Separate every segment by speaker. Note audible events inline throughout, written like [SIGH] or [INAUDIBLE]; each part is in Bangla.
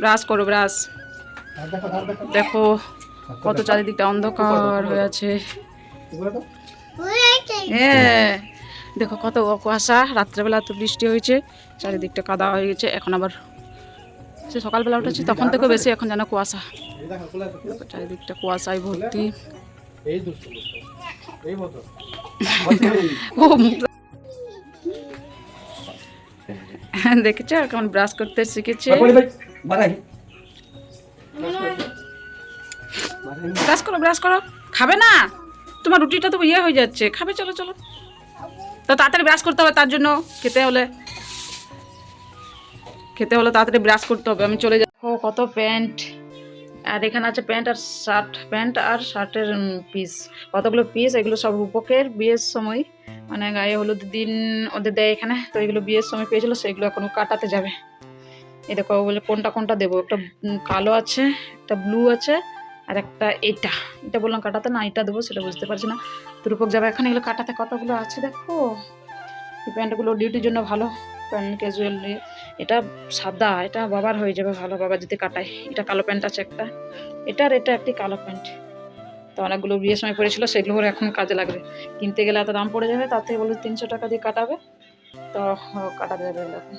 Speaker 1: ব্রাশ করো ব্রাশ। দেখো কত চারিদিকটা অন্ধকার হয়ে আছে। হ্যাঁ দেখো কত কুয়াশা। রাত্রেবেলা তো বৃষ্টি হয়েছে চারিদিকটা কাদা হয়ে গেছে। এখন আবার সে সকালবেলা উঠেছি তখন থেকে বেশি এখন যেন কুয়াশা। চারিদিকটা কুয়াশায় ভর্তি। [LAUGHS] ও মুখ- [LAUGHS] দেখেছ? কেমন ব্রাশ করতে শিখেছে। ব্রাশ করো ব্রাশ করো। খাবে না? তোমার রুটিটা তো ইয়ে হয়ে যাচ্ছে। খাবে চলো চলো। তো তাড়াতাড়ি ব্রাশ করতে হবে তার জন্য। খেতে হলে। খেতে হলে তাড়াতাড়ি ব্রাশ করতে হবে। আমি চলে যাব কত প্যান্ট। আর এখানে আছে প্যান্ট আর শার্ট। প্যান্ট আর শার্টের পিস কতগুলো পিস এগুলো সব রূপকের বিয়ের সময়। মানে গায়ে হলুদ দিন ওদের দেয় এখানে, তো এগুলো বিয়ের সময় পেয়েছিল, সেগুলো এখন কাটাতে যাবে। এই দেখো বলে, কোনটা কোনটা দেবো? একটা কালো আছে, একটা ব্লু আছে, আর একটা এটা। এটা বললাম, কাটাতে না, এটা দেবো, সেটা বুঝতে পারছি না। তো রূপক যাবে এখন, এগুলো কাটাতে কতগুলো আছে দেখো? এই প্যান্টগুলো ডিউটির জন্য ভালো, প্যান্ট ক্যাজুয়াল এটা সাদা, এটা বাবার হয়ে যাবে ভালো, বাবা যদি কাটায়। এটা কালো প্যান্ট আছে একটা। এটা আর এটা একটি কালো প্যান্ট। তো অনেকগুলো বিয়ের সময় পড়েছিল সেগুলো ওর এখন কাজে লাগবে। কিনতে গেলে এত দাম পড়ে যাবে তাতে বলে তিনশো টাকা দিয়ে কাটাবে তো ও, কাটাতে যাবে এগুলো এখন।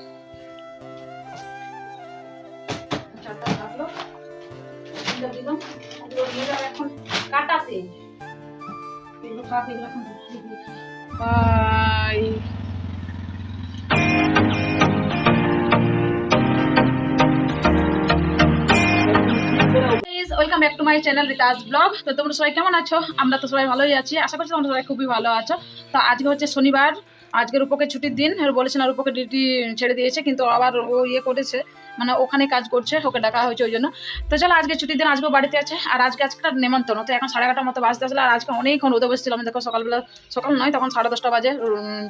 Speaker 1: Welcome back to my channel Ritaj blog তো তোমরা সবাই কেমন আছো? আমরা তো সবাই ভালোই আছি। আশা করছি তোমরা সবাই খুবই ভালো আছো। তো আজকে হচ্ছে শনিবার। আজকে রূপকের ছুটির দিন। বলেছে না রূপকে ডিউটি ছেড়ে দিয়েছে, কিন্তু আবার ও ইয়ে করেছে। মানে ওখানে কাজ করছে ওকে ডাকা হয়েছে ওই জন্য। তো চলো, আজকে ছুটির দিন আজকেও বাড়িতে আছে। আর আজকে আজকে একটা নেমন্তন্ন। তো এখন সাড়ে এগারোটার মতো বাজতে আসলে। আর আজকে অনেকক্ষণ রোদে বসেছিলাম। দেখো সকালবেলা, সকাল নয়, তখন সাড়ে দশটা বাজে।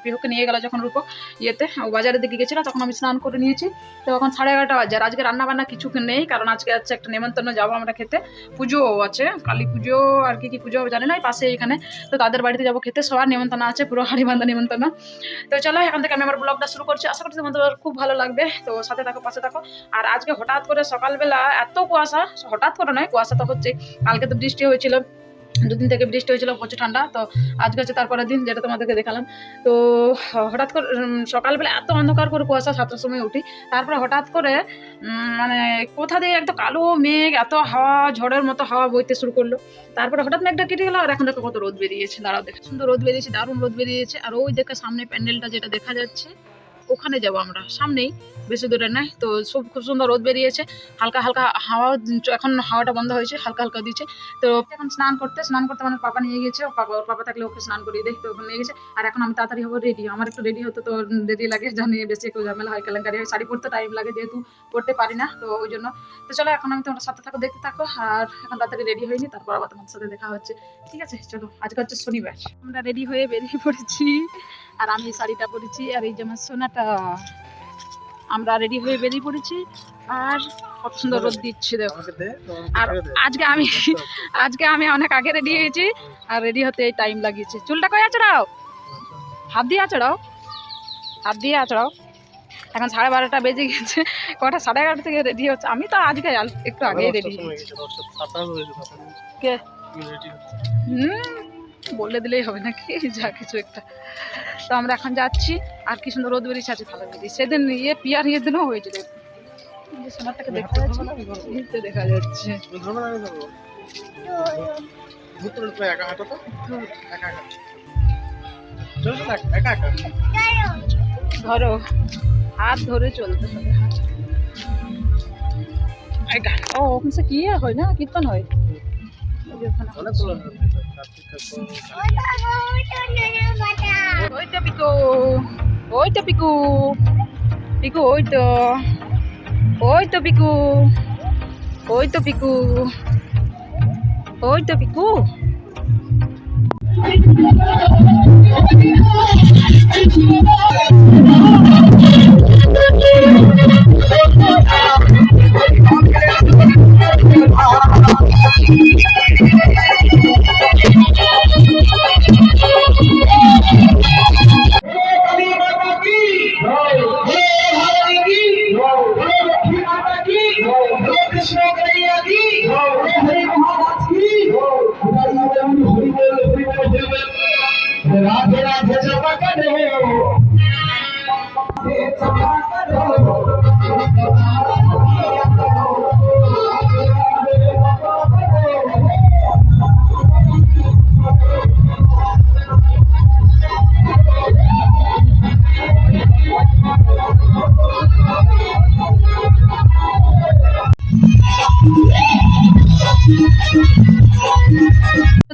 Speaker 1: পিহুকে নিয়ে গেল যখন রূপক ইয়েতে, ও বাজারের দিকে গেছিল। তখন আমি স্নান করে নিয়েছি। তো এখন সাড়ে এগারোটা বাজে। আর আজকে রান্না বান্না কিছু নেই, কারণ আজকে আছে একটা নেমন্তন্ন যাব আমরা খেতে। পুজো আছে, কালী পুজো আর কি কি পুজো জানি না পাশে এখানে। তো তাদের বাড়িতে যাব খেতে। সবার নেমন্তন্ন আছে, পুরো হাড়ি বান্ধা নেমন্তন্ন। তো চলো, এখান থেকে আমি আমার ব্লগটা শুরু করছি। আশা করছি তোমাদের খুব ভালো লাগবে। তো সাথে থাকো, পাশে থাকো। আর আজকে হঠাৎ করে সকালবেলা এত কুয়াশা, হঠাৎ করে নয় কুয়াশা তো হচ্ছে, কালকে তো বৃষ্টি হয়েছিল, দুদিন থেকে বৃষ্টি হয়েছিল, প্রচুর ঠান্ডা, তো আজকে হচ্ছে তারপরের দিন যেটা তোমাদেরকে দেখালাম। তো হঠাৎ করে সকালবেলা এত অন্ধকার করে কুয়াশা, সাতটার সময় উঠি, তারপরে হঠাৎ করে মানে কোথা দিয়ে একদম কালো মেঘ, এত হাওয়া, ঝড়ের মতো হাওয়া বইতে শুরু করল। তারপরে হঠাৎ মেঘটা কেটে গেলো, আর এখন দেখো কত রোদ বেরিয়েছে, দাঁড়াও দেখো, সুন্দর রোদ বেরিয়েছে, দারুণ রোদ বেরিয়েছে, আর ওই দেখে সামনে প্যান্ডেলটা যেটা দেখা যাচ্ছে ওখানে যাব আমরা, সামনেই। বেশি দূরে নয়, তো সব খুব সুন্দর রোদ বেরিয়েছে। হালকা হালকা হাওয়া এখন হাওয়াটা বন্ধ হয়েছে, হালকা হালকা দিচ্ছে। তো এখন স্নান করতে স্নান করতে মানে পাপা নিয়ে গেছে পাপা ওর পাপা থাকলে ওকে স্নান করিয়ে দেয়, তো নিয়ে গেছে। আর এখন আমি তাড়াতাড়ি হব রেডি আমার একটু রেডি হতে তো দেরি লাগে, জানি বেশি একটু ঝামেলা হয়, কেলেঙ্কারি হয়, শাড়ি পরতে টাইম লাগে যেহেতু পড়তে পারি না, তো ওই জন্য। তো চলো, এখন আমি তোমার সাথে থাকো, দেখতে থাকো, আর এখন তাড়াতাড়ি রেডি হয়নি তারপর আবার তোমার সাথে দেখা হচ্ছে। ঠিক আছে, চলো, আজকে হচ্ছে শনিবার। আমরা রেডি হয়ে বেরিয়ে পড়েছি। আর আমি শাড়িটা পরেছি আর এই যে আমার সোনাটা আমরা রেডি হয়ে বেরিয়ে পড়েছি। আর কত সুন্দর রোদ দিচ্ছে দেখো। আর আজকে আমি আজকে আমি অনেক আগে রেডি হয়েছি আর রেডি হতে টাইম লাগিয়েছে। চুলটা কই আচড়াও হাত দিয়ে আচড়াও হাত দিয়ে আচড়াও এখন সাড়ে বারোটা বেজে গেছে কটা সাড়ে এগারোটা থেকে রেডি হচ্ছে। আমি তো আজকে একটু আগেই রেডি। কে। হুম বলে দিলেই হবে নাকি? [LAUGHS] যা কিছু একটা। তো আমরা এখন যাচ্ছি। আর কি সুন্দর রোদ বেরিয়েছে আছে ভালো বেরিয়েছে। সেদিন ইয়ে পিয়ার ইয়ে দিনও হয়েছিল। সোনারটাকে দেখা যাচ্ছে দেখা যাচ্ছে।
Speaker 2: একা হাঁটো তো। একা একা।
Speaker 1: ধরো হাত ধরে চলতে হবে। গান ও ওখানে কি হয় না? কীর্তন হয়? ওখানে ওই তো পিকু। ওই তো পিকু। পিকু ওই তো ওই তো পিকু। ওই তো পিকু। ওই তো পিকু।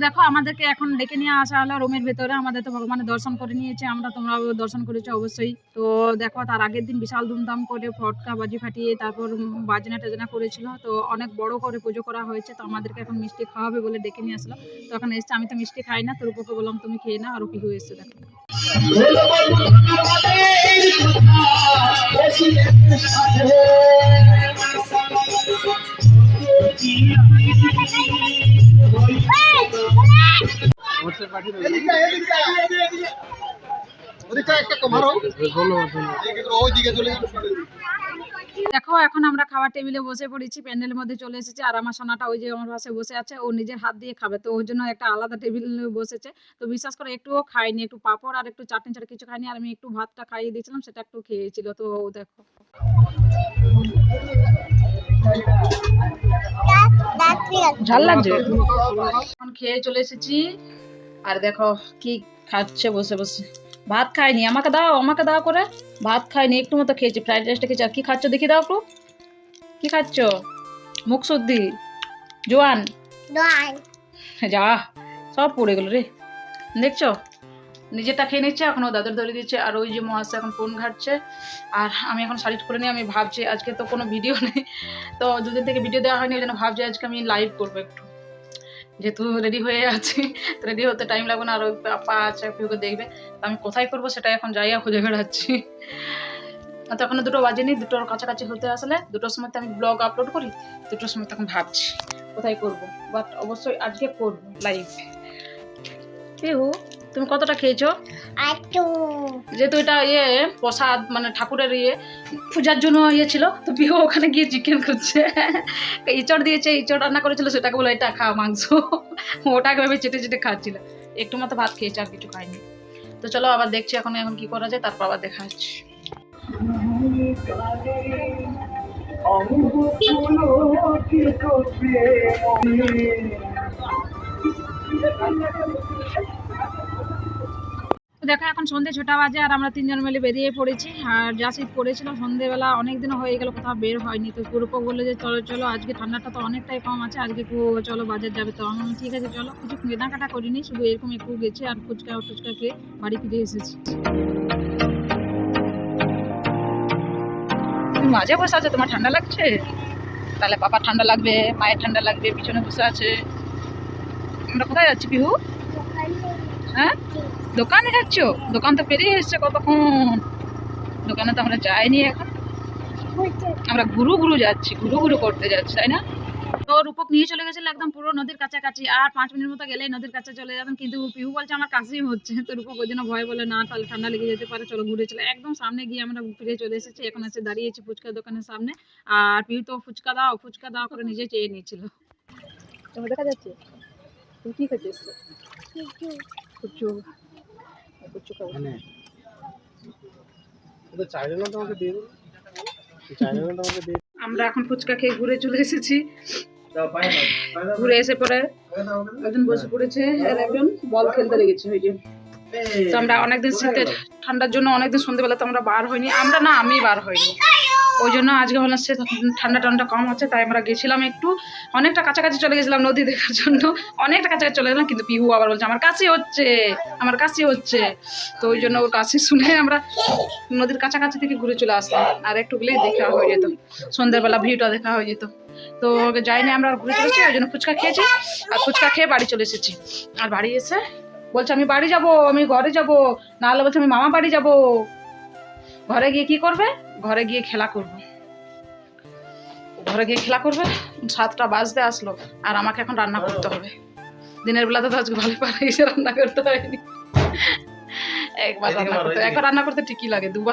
Speaker 1: দেখো, আমাদেরকে এখন ডেকে নিয়ে আসা হলো রুমের ভেতরে। আমাদের তো ভগবানের দর্শন করে নিয়েছে, আমরা তোমরা দর্শন করেছ অবশ্যই। তো দেখো, তার আগের দিন বিশাল ধুমধাম করে ফটকা, বাজি ফাটিয়ে তারপর বাজনা টাজনা করেছিল। তো অনেক বড় করে পুজো করা হয়েছে, তো আমাদেরকে এখন মিষ্টি খাওয়াবে বলে ডেকে নিয়ে আসলো। তো এখন এসছে, আমি তো মিষ্টি খাই না তোর উপকে বললাম, তুমি খেয়ে না আর পিহু এসছে দেখো।
Speaker 2: হোয়াটসঅ্যাপ
Speaker 1: দেখো, এখন আমরা খাওয়ার টেবিলে বসে পড়েছি প্যান্ডেলের মধ্যে চলে এসেছে, আর আমার সোনাটা ওই যে আমার পাশে বসে আছে, ও নিজের হাত দিয়ে খাবে, তো ওই জন্য একটা আলাদা টেবিল বসেছে। তো বিশ্বাস করে, একটুও খাইনি একটু পাপড় আর একটু চাটনি ছাড়া কিছু খাইনি আর আমি একটু ভাতটা খাইয়ে দিয়েছিলাম, সেটা একটু খেয়েছিল, তো দেখো। ঝাল লাগছে? এখন খেয়ে চলে এসেছি। আর দেখো কি খাচ্ছে বসে বসে। ভাত খাইনি। আমাকে দাও আমাকে দাও করে। ভাত খাইনি একটু মতো খেয়েছি। ফ্রাইড রাইসটা খেয়েছি। আর কি খাচ্ছ দেখি দাও একটু। কি খাচ্ছ? মুখ শুদ্ধি জোয়ান যা সব পড়ে গেল রে। দেখছ? নিজেরটা খেয়ে নিচ্ছে এখন দাদুর ধরে দিচ্ছে, আর ওই যে মহাশয় এখন ফোন ঘাটছে। আর আমি এখন শাড়ি করে নিয়ে আমি ভাবছি, আজকে তো কোনো ভিডিও নেই। তো দুদিন থেকে ভিডিও দেওয়া হয়নি, ওই জন্য ভাবছি আজকে আমি লাইভ করব একটু। যেহেতু রেডি হয়ে আছি রেডি হতে টাইম লাগবে না আর ওই পাপা আছে কেউকে দেখবে। তো আমি কোথায় করব সেটা এখন যাইয়া খুঁজে বেড়াচ্ছি। আর তখন দুটো বাজেনি, দুটোর কাছাকাছি হতে আসলে, দুটোর সময় তো আমি ব্লগ আপলোড করি, দুটোর সময় তখন ভাবছি কোথায় করব। বাট অবশ্যই আজকে করব লাইভ কেহু? তুমি কতটা খেয়েছো? যেহেতু এটা ইয়ে প্রসাদ মানে ঠাকুরের ইয়ে পূজার জন্য ইয়ে ছিল তো বিহু ওখানে গিয়ে চিকেন করছে ইচড় দিয়েছে ইচড় রান্না করেছিল সেটাকে বলে এটা খা মাংস। ওটাকে ভেবে চেটে চেটে খাচ্ছিল। একটু মতো ভাত খেয়েছে আর কিছু খাইনি তো চলো আবার দেখছি এখন এখন কি করা যায় তারপর আবার দেখা হচ্ছে। তো দেখো, এখন সন্ধে ছটা বাজে আর আমরা তিনজন মিলে বেরিয়ে পড়েছি। আর যা শীত পড়েছিল, সন্ধেবেলা অনেক দিন হয়ে গেল, কোথাও বের হয়নি। তো পুরোপক বলল যে, চলো চলো, আজকে ঠান্ডাটা তো অনেকটাই কম আছে, আজকে কু- চলো, বাজার যাবে। তো আমি ঠিক আছে, চলো। কিছু কেনাকাটা করিনি, শুধু এরকম একটু গেছি আর ফুচকা, টুচকা খেয়ে বাড়ি ফিরে এসেছি। তুমি মাঝে বসে আছো, তোমার ঠান্ডা লাগছে? তাহলে পাপা ঠান্ডা লাগবে, মায়ের ঠান্ডা লাগবে, পিছনে বসে আছে। আমরা কোথায় যাচ্ছি, পিহু? হ্যাঁ? দোকানে যাচ্ছ দোকান তো পেরিয়ে এসছে কতক্ষণ? দোকানে তো আমরা যাইনি এখন। আমরা ঘুরু ঘুরু যাচ্ছি ঘুরু ঘুরু করতে যাচ্ছি তাই না? তো রূপক নিয়ে চলে গেছিল একদম পুরো নদীর কাছাকাছি। আর পাঁচ মিনিট মতো গেলেই নদীর কাছে চলে যাবেন। কিন্তু পিউ বলছে আমার কাছেই হচ্ছে। তো রূপক ওই জন্য ভয় বলে না তাহলে ঠান্ডা লেগে যেতে পারে চলো ঘুরে চলে। একদম সামনে গিয়ে আমরা ফিরে চলে এসেছি। এখন এসে দাঁড়িয়েছি ফুচকার দোকানের সামনে। আর পিউ তো ফুচকা দাও ফুচকা দাও করে নিজে চেয়ে নিয়েছিল। দেখা যাচ্ছে? তুমি কি খেতে
Speaker 2: মানে ওদের চাইলে না তোমাকে দিয়ে চাইলে না তোমাকে দিয়ে
Speaker 1: আমরা এখন ফুচকা খেয়ে ঘুরে চলে এসেছি। ঘুরে এসে পরে একজন বসে পড়েছে আর একজন বল খেলতে লেগেছে ওই যে। তো আমরা অনেকদিন শীতের ঠান্ডার জন্য অনেকদিন সন্ধ্যেবেলা তো আমরা বার হইনি। আমরা না আমি বার হইনি। ওই জন্য আজকে ভাবলাম সে ঠান্ডা ঠান্ডা কম আছে তাই আমরা গেছিলাম একটু। অনেকটা কাছাকাছি চলে গেছিলাম নদী দেখার জন্য। অনেকটা কাছাকাছি চলে গেলাম, কিন্তু পিহু আবার বলছে, আমার কাছে হচ্ছে, আমার কাছে হচ্ছে। তো ওই জন্য ওর কাছে শুনে আমরা নদীর কাছাকাছি থেকে ঘুরে চলে আসলাম। আর একটু গেলেই দেখা হয়ে যেত। সন্ধ্যাবেলা ভিউটা দেখা হয়ে যেত। তো যাইনি আমরা ঘুরে চলেছি ওই জন্য ফুচকা খেয়েছি আর ফুচকা খেয়ে বাড়ি চলে এসেছি। আর বাড়ি এসে বলছে, আমি বাড়ি যাব, আমি ঘরে যাব। নাহলে বলছে, আমি মামা বাড়ি যাব। ঘরে গিয়ে কি করবে? ঘরে গিয়ে খেলা করব। ঘরে গিয়ে খেলা করবে সাতটা বাজতে আসলো আর আমাকে এখন রান্না করতে হবে। দিনের বেলাতে তো আজকে ভালো পারে এসে রান্না করতে হয়নি। একবার রান্না করতে একবার রান্না করতে ঠিকই লাগে দুবার